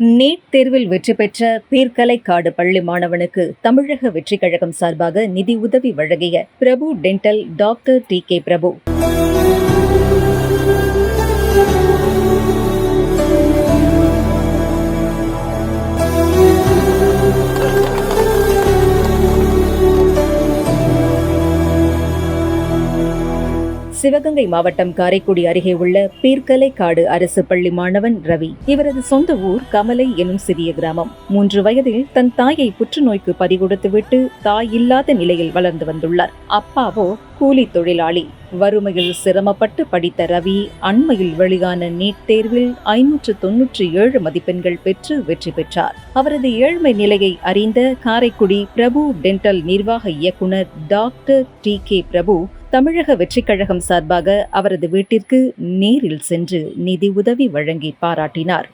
NEET தேர்வில் வெற்றி பெற்ற பீர்க்கலைக்காடு பள்ளி மாணவனுக்கு தமிழக வெற்றிக் கழகம் சார்பாக நிதி உதவி வழங்கிய Prabhu dental doctor T K Prabhu. Sivaganga மாவட்டம் காரைக்குடி அருகே உள்ள பீர்க்கலைக்காடு அரசு பள்ளி மாணவன் ரவி. இவரது சொந்த ஊர் கமலை எனும் சிறிய கிராமம். மூன்று வயதில் தன் தாயை புற்றுநோய்க்கு பறிகொடுத்துவிட்டு தாய் இல்லாத நிலையில் வளர்ந்து வந்துள்ளார். அப்பாவோ கூலி தொழிலாளி. வறுமையில் சிரமப்பட்டு படித்த ரவி அண்மையில் வெளியான நீட் தேர்வில் ஐநூற்று தொன்னூற்றி ஏழு மதிப்பெண்கள் பெற்று வெற்றி பெற்றார். அவரது ஏழ்மை நிலையை அறிந்த காரைக்குடி பிரபு டென்டல் நிர்வாக இயக்குனர் டாக்டர் டி கே பிரபு தமிழக வெற்றிக் கழகம் சார்பாக அவரது வீட்டிற்கு நேரில் சென்று நிதி உதவி வழங்கி பாராட்டினார்.